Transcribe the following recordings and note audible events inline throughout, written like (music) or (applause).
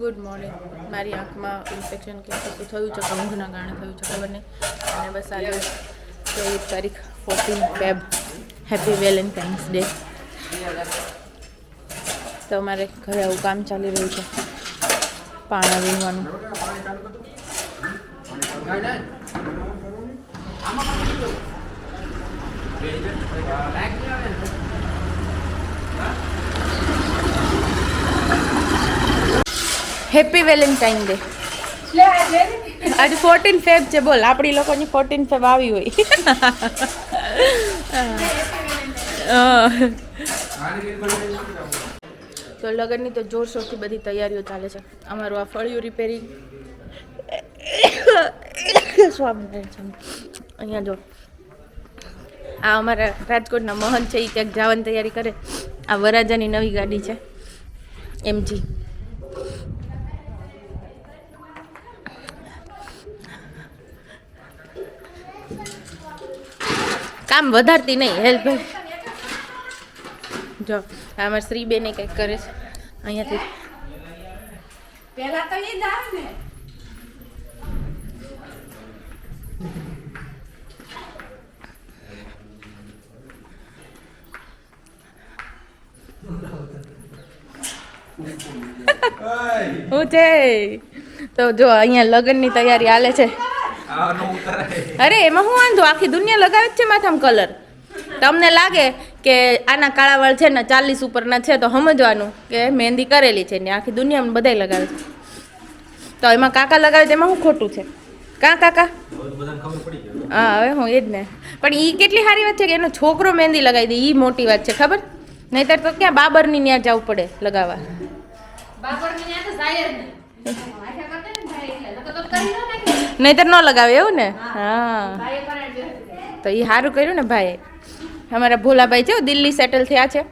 Good morning મારી આંખમાં infection કે કશું થયું છે કે ઊંઘના કારણે થયું છે ખબર નહીં. અને બસ આજે ચૌદ તારીખ fourteen Feb happy Valentine's day તો અમારે ઘરે આવું કામ ચાલી રહ્યું છે. પાણા વીણવાનું. હેપી વેલેન્ટાઇન ડે આજે ફોર્ટીન ફેબ છે બોલ. આપણી લોકોની ફોર્ટીન ફેબ આવી હોય. (laughs) તો લગ્નની તો જોરશોરથી બધી તૈયારીઓ ચાલે છે. અમારું આ ફળિયું રિપેરિંગ સ્વામિનારાયણ અહીંયા જો. આ અમારા રાજકોટના મહંત છે એ ક્યાંક જવાની તૈયારી કરે. આ વરાજાની નવી ગાડી છે એમજી. કામ વધારતી નહીં હેલ્પ જો આ અમારા શ્રીબેને કંઈક કરે છે. અહીંયાથી. પેલા તો એ જ ને. (laughs) હું છે તો જો અહીંયા લગ્નની તૈયારી હાલે છે. અરે એમાં હું વાંધો? આખી દુનિયા લગાવે જ છે માથામાં કલર. તમને લાગે કે આના કાળા વાળ છે ને ચાલીસ ઉપરના છે તો સમજવાનું કે મહેંદી કરેલી છે ને આખી દુનિયામાં બધાય લગાવે છે. તો એમાં કાકા લગાવે તેમાં શું ખોટું છે? કા કાકા? હા હવે હું એ જ ને. પણ એ કેટલી સારી વાત છે કે એનો છોકરો મહેંદી લગાવી દે એ મોટી વાત છે ખબર? નહીતર તો ક્યાં બાબરની ત્યાં જવું પડે લગાવવા. બાબરની ત્યાં તો જાય જ નહીં નહીતર ન લગાવે એવું ને? હા. તો એ સારું કર્યું ને ભાઈ અમારા ભોલાભાઈ છે દિલ્હી સેટલ થયા છે.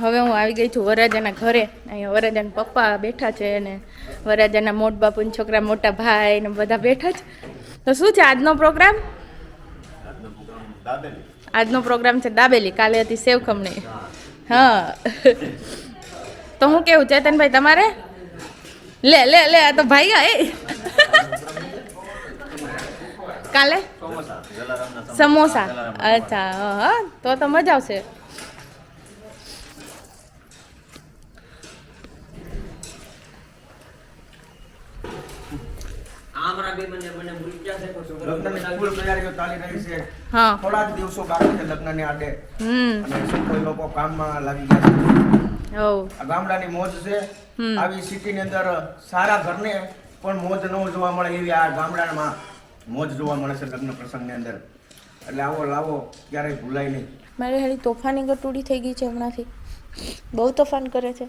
હવે. હું આવી ગઈ છું વરરાજાના ઘરે. અહીંયા વરરાજાના પપ્પા બેઠા છે અને વરરાજાના મોટ બાપુના છોકરા મોટા ભાઈ ને બધા બેઠા છે. તો શું છે આજનો પ્રોગ્રામ? આજનો પ્રોગ્રામ છે દાબેલી. કાલે હતી સેવ ખમણી હા. તો હું કેવું ચેતનભાઈ તમારે? લે લે લે આ તો ભાઈ આ એ. કાલે? સમોસા. અચ્છા હા તો તો મજા આવશે. લગ્નની ફૂલ તૈયારીઓ ચાલી રહી છે. હા. થોડા દિવસો બાકી છે લગ્નની આડે. હમ. અને કોઈ લોકો કામમાં લાગી ગયા છે? આ ગામડાની મોજ છે. આવી સિટીની અંદર સારા ઘરને પણ મોજ ન જોવા મળે એવી આ ગામડામાં મોજ જોવા મળે છે લગ્ન પ્રસંગની અંદર. એટલે આવો લાવો ક્યારેય ભૂલાય નહીં. મારે હાલી તોફાની ગટુડી થઈ ગઈ છે હમણાંથી. બહુ તોફાન કરે છે.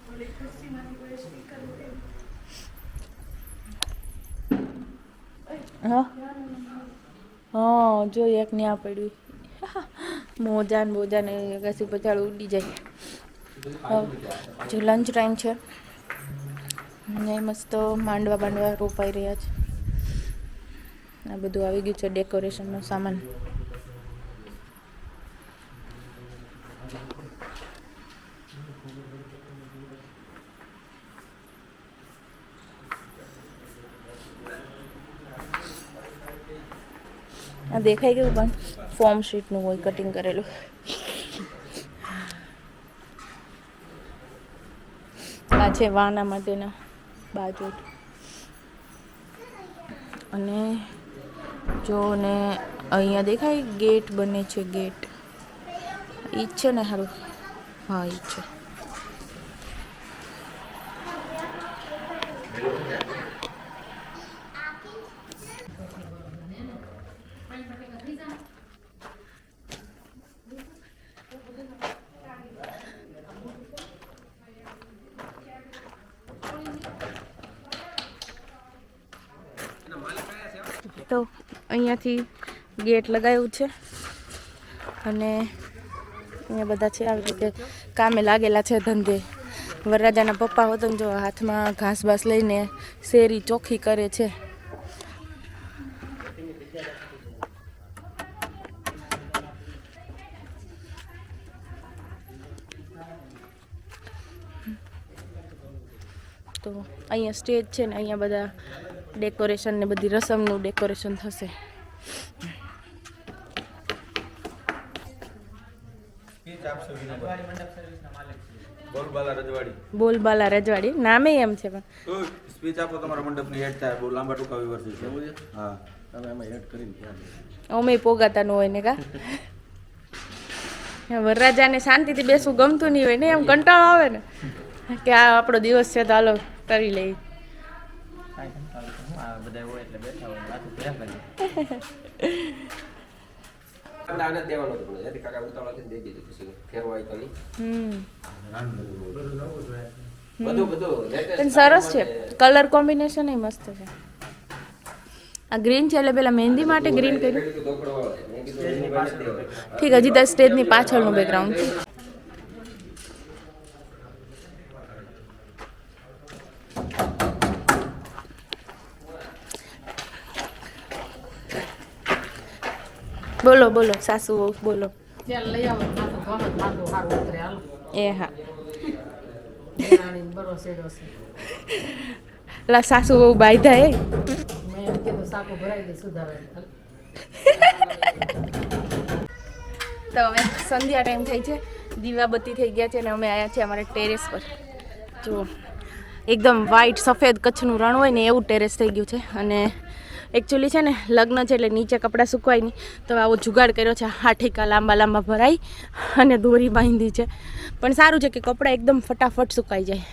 હા? હા જો એક ન્યા પડ્યું મોજા ને બોજા ને અગાસી પછાડ ઉડી જાય. જે લંચ ટાઈમ છે. ને મસ્ત માંડવા બાંડવા રોપાઈ રહ્યા છે. આ બધું આવી ગયું છે ડેકોરેશનનો સામાન. આ દેખાય કેવું પણ? ફોર્મ શીટનું હોય કટિંગ કરેલું. આ છે વાના માટેના બાજુ અને જો ને અહીંયા દેખાય, ગેટ બને છે ગેટ. ઈ છે ને સારું હા, ઈ છે. તો અહીંયાથી ગેટ લગાવ્યું છે. અને અહીંયા બધા છે, આવી રીતે કામે લાગેલા છે ધંધે. વરરાજાના પપ્પા હોતો ને જો હાથમાં ઘાસ બાસ લઈને શેરી ચોખ્ખી કરે છે. તો અહીંયા સ્ટેજ છે ને, અહીંયા બધા ડેકોરેશન ને બધી રસમનું ડેકોરેશન થશે. બોલબાલા રજવાડી. બોલબાલા નામે એમ છે પણ. સ્પીચ આપો તમારા મંડપની હેડ થાય બહુ લાંબા ટૂંકા વિવર્સી છે. હા. તમે એમાં એડ કરીને અમે પોગાતાનું હોય ને કા? વરરાજાને શાંતિથી બેસવું ગમતું નહીં હોય ને એમ કંટાળો આવે ને. કે આ આપણો દિવસ છે તો હાલો કરી લઈએ આનંદ દેવાનો હતો પણ એથી કાકા ઉતાવળાથી દઈ દીધું પછી ફેરવાય તો નહીં. બધું બધું પણ સરસ છે. કલર કોમ્બિનેશન એ મસ્ત છે. આ ગ્રીન છે એટલે પેલા મહેંદી માટે ગ્રીન કર્યું. ઠીક હજી તો સ્ટેજની પાછળનું બેકગ્રાઉન્ડ છે. બોલો બોલો સાસુ વહુ બોલો. એ હા. લા સાસુ વહુ બાયધા એ તો હવે સંધ્યા ટાઈમ થઈ છે. દીવાબત્તી થઈ ગયા છે અને અમે આવ્યા છીએ અમારા ટેરેસ પર. જુઓ એકદમ વ્હાઈટ સફેદ કચ્છનું રણ હોય ને એવું ટેરેસ થઈ ગયું છે. અને એકચ્યુઅલી છે ને, લગ્ન છે એટલે નીચે કપડાં સુકવાય નહીં. તો આવો જુગાડ કર્યો છે. હાઠીકા લાંબા લાંબા ભરાઈ અને દોરી બાંધી છે. પણ સારું છે કે કપડાં એકદમ ફટાફટ સુકાઈ જાય.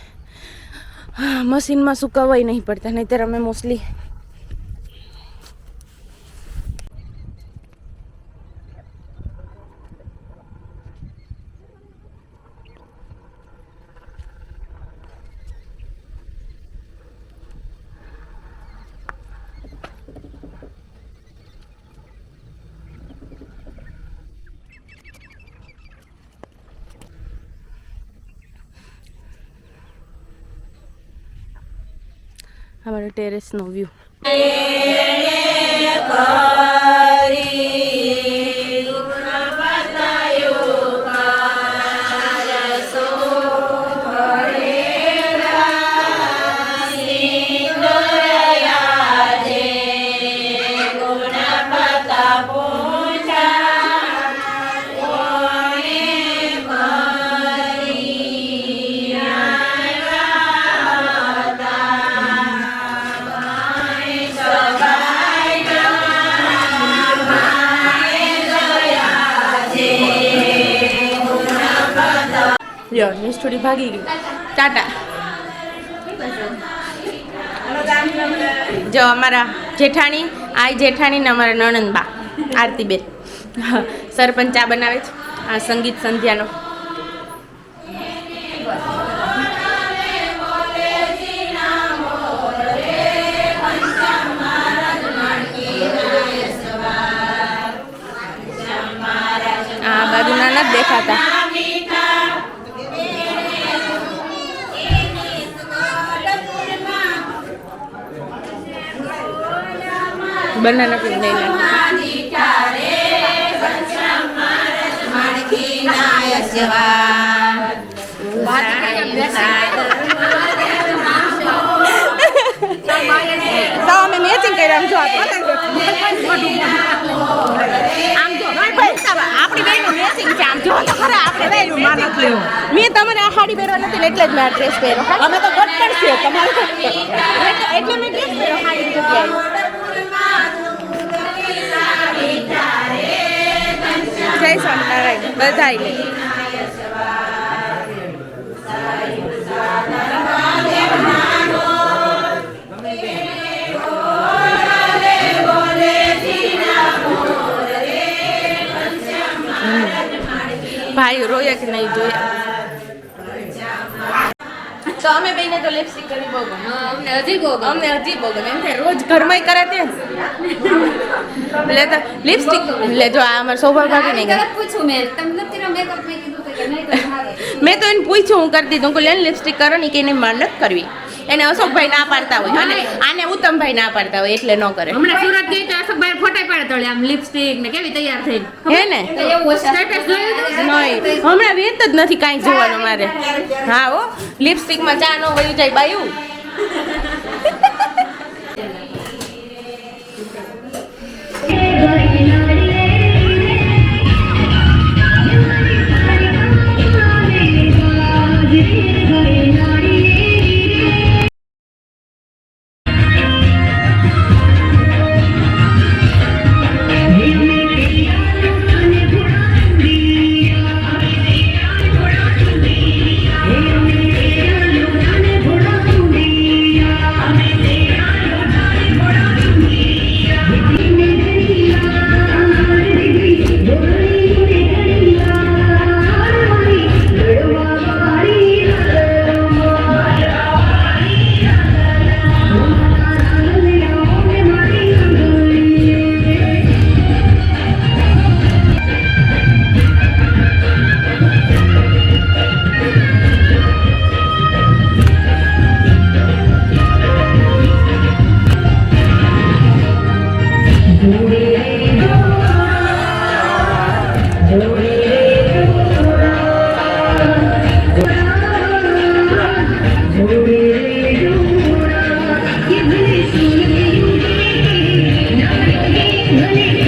મશીનમાં સુકાવાય નહીં પડતા, નહીંતર અમે મોસ્ટલી અમારા ટેરેસનો વ્યૂ લ્યો, નિષ્ઠુડી ભાગી ગઈ. ટાટા. જો અમારા જેઠાણી, આ જેઠાણી ને અમારા નણંદબા આરતીબેન. સરપંચ આ બનાવે છે, આ સંગીત સંધ્યાનો. આ બાજુના નથી દેખાતા. બનાના પીને લઈ તો અમે મેચિંગ કર્યા જો આમ જો આમ જો, તો મેં તમારે આ સાડી પહેરવા નથી એટલે જ મેં આ ડ્રેસ પહેર્યો અમે તો એટલે મેં ડ્રેસ પહેર્યો જય સ્વામિનારાયણ. બધાય. ભાઈ રોયા કે નહીં જોયા? તો અમે બેને તો લિપસ્ટિક કરી બહુ ગમે અમને હજી બહુ. અમને હજી બહુ ગમે એમ કે રોજ ઘરમાં કરે તે. એટલે તો લિપસ્ટિક લે જો આ અમારે સૌભાગ્ય ભાભી નહીં પૂછું મેં. તમને કર્યો મેં કીધું કે નહીં તો સારું. (laughs) મેં તો એને પૂછ્યું હું કરી દીધું. કે લેન લિપસ્ટિક કરો ને. કે એને માર કરવી. એને અશોકભાઈ ના પાડતા હોય અને આને ઉત્તમભાઈ ના પાડતા હોય એટલે ન કરે. હમણાં સુરત ગઈ તો અશોકભાઈ ફોટા પાડે તળે આમ લિપસ્ટિક ને કેવી તૈયાર થઈ? હે ને? સ્ટેટસ જોયું નહીં. હમણાં વેત જ નથી કાંઈ જોવાનું મારે. હા હો. લિપસ્ટિકમાં ચા ન વયું જાય બાયું.